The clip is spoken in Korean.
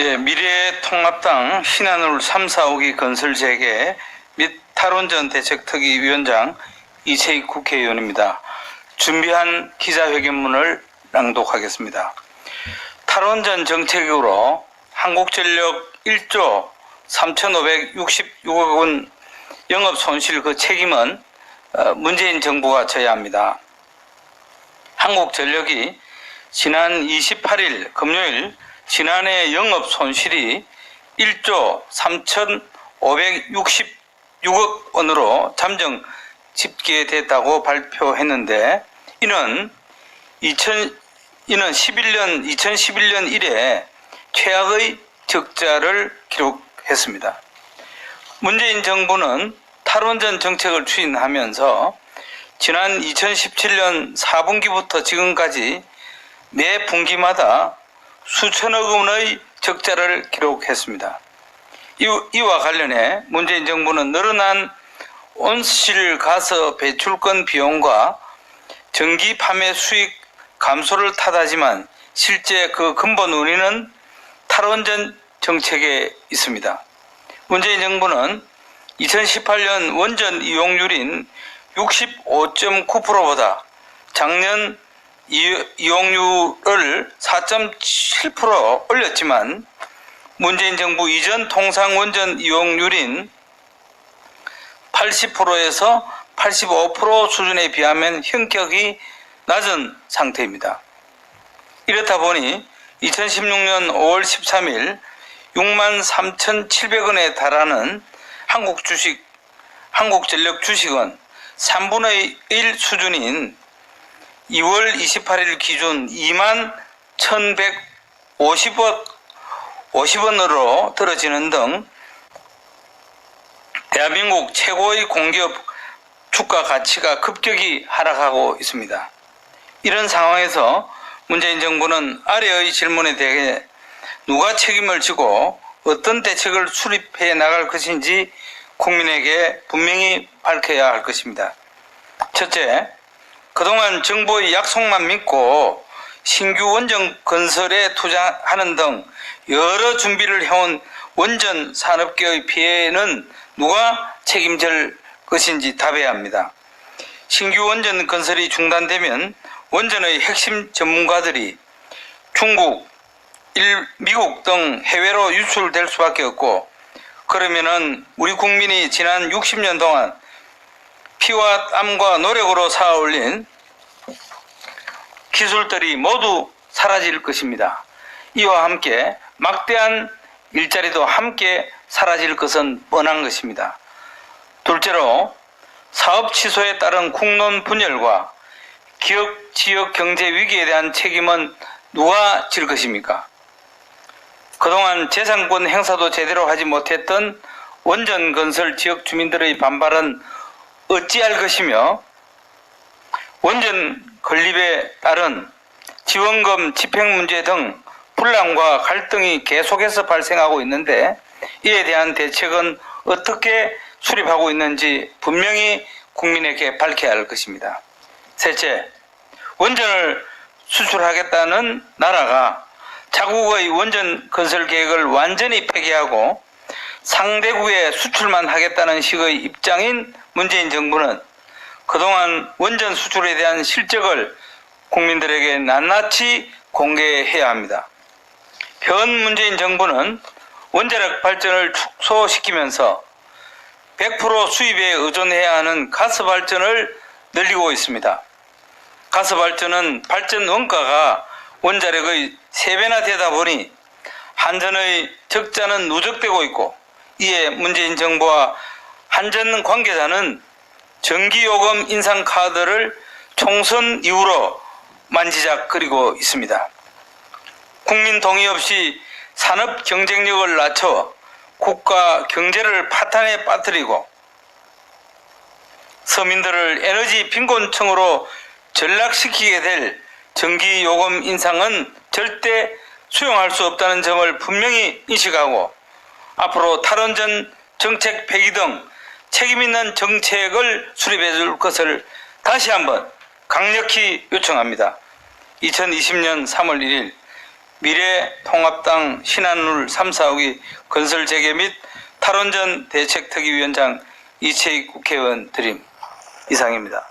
예, 미래통합당 신한울 3, 4호기 건설 재개 및 탈원전 대책특위 위원장 이채익 국회의원입니다. 준비한 기자회견문을 낭독하겠습니다. 탈원전 정책으로 한국전력 1조 3,566억 원 영업 손실 그 책임은 어, 문재인 정부가 져야 합니다. 한국전력이 지난 28일 금요일 지난해 영업 손실이 1조 3,566억 원으로 잠정 집계됐다고 발표했는데 이는 2000 이는 11년 2011년 이래 최악의 적자를 기록했습니다. 문재인 정부는 탈원전 정책을 추진하면서 지난 2017년 4분기부터 지금까지 매 분기마다 수천억 원의 적자를 기록했습니다. 이- 이와 관련해 문재인 정부는 늘어난 온실 가스 배출권 비용과 전기 판매 수익 감소를 탓하지만 실제 그 근본 원인은 탈원전 정책에 있습니다. 문재인 정부는 2018년 원전 이용률인 65.9%보다 작년 이- 이용률을 4.7% 올렸지만 문재인 정부 이전 통상 원전 이용률인 80%에서 85% 수준에 비하면 현격이 낮은 상태입니다. 이렇다 보니 2016년 5월 13일 6만 3,700원에 달하는 한국 주식, 한국전력 주식은 3분의 1 수준인 2월 28일 기준 2만 1,150원, 50원으로 떨어지는 등 대한민국 최고의 공기업 주가 가치가 급격히 하락하고 있습니다. 이런 상황에서 문재인 정부는 아래의 질문에 대해 누가 책임을 지고 어떤 대책을 수립해 나갈 것인지 국민에게 분명히 밝혀야 할 것입니다. 첫째, 그동안 정부의 약속만 믿고 신규 원전 건설에 투자하는 등 여러 준비를 해온 원전 산업계의 피해는 누가 책임질 것인지 답해야 합니다. 신규 원전 건설이 중단되면 원전의 핵심 전문가들이 중국, 일, 미국 등 해외로 유출될 수밖에 없고 그러면은 우리 국민이 지난 60년 동안 피와 땀과 노력으로 쌓아올린 기술들이 모두 사라질 것입니다. 이와 함께 막대한 일자리도 함께 사라질 것은 뻔한 것입니다. 둘째로 사업 취소에 따른 국론 분열과 기업 지역 경제 위기에 대한 책임은 누가 질 것입니까? 그동안 재산권 행사도 제대로 하지 못했던 원전 건설 지역 주민들의 반발은 어찌할 것이며 원전 건립에 따른 지원금 집행 문제 등 분란과 갈등이 계속해서 발생하고 있는데 이에 대한 대책은 어떻게 수립하고 있는지 분명히 국민에게 밝혀야 할 것입니다. 셋째, 원전을 수출하겠다는 나라가 자국의 원전 건설 계획을 완전히 폐기하고 상대국에 수출만 하겠다는 식의 입장인 문재인 정부는 그동안 원전 수출에 대한 실적을 국민들에게 낱낱이 공개해야 합니다. 현 문재인 정부는 원자력 발전을 축소시키면서 100% 수입에 의존해야 하는 가스 발전을 늘리고 있습니다. 가스 발전은 발전 원가가 원자력의 3배나 되다 보니 한전의 적자는 누적되고 있고 이에 문재인 정부와 한전 관계자는 전기요금 인상 카드를 총선 이후로 만지작거리고 있습니다. 국민 동의 없이 산업 경쟁력을 낮춰 국가 경제를 파탄에 빠뜨리고 서민들을 에너지 빈곤층으로 전락시키게 될 전기 요금 인상은 절대 수용할 수 없다는 점을 분명히 인식하고 앞으로 탈원전 정책 폐기 등 책임 있는 정책을 수립해 줄 것을 다시 한번 강력히 요청합니다. 2020년 3월 1일 미래통합당 신한울 3, 4호기 건설 재개 및 탈원전 대책특위위원장 이채익 국회의원 드림 이상입니다.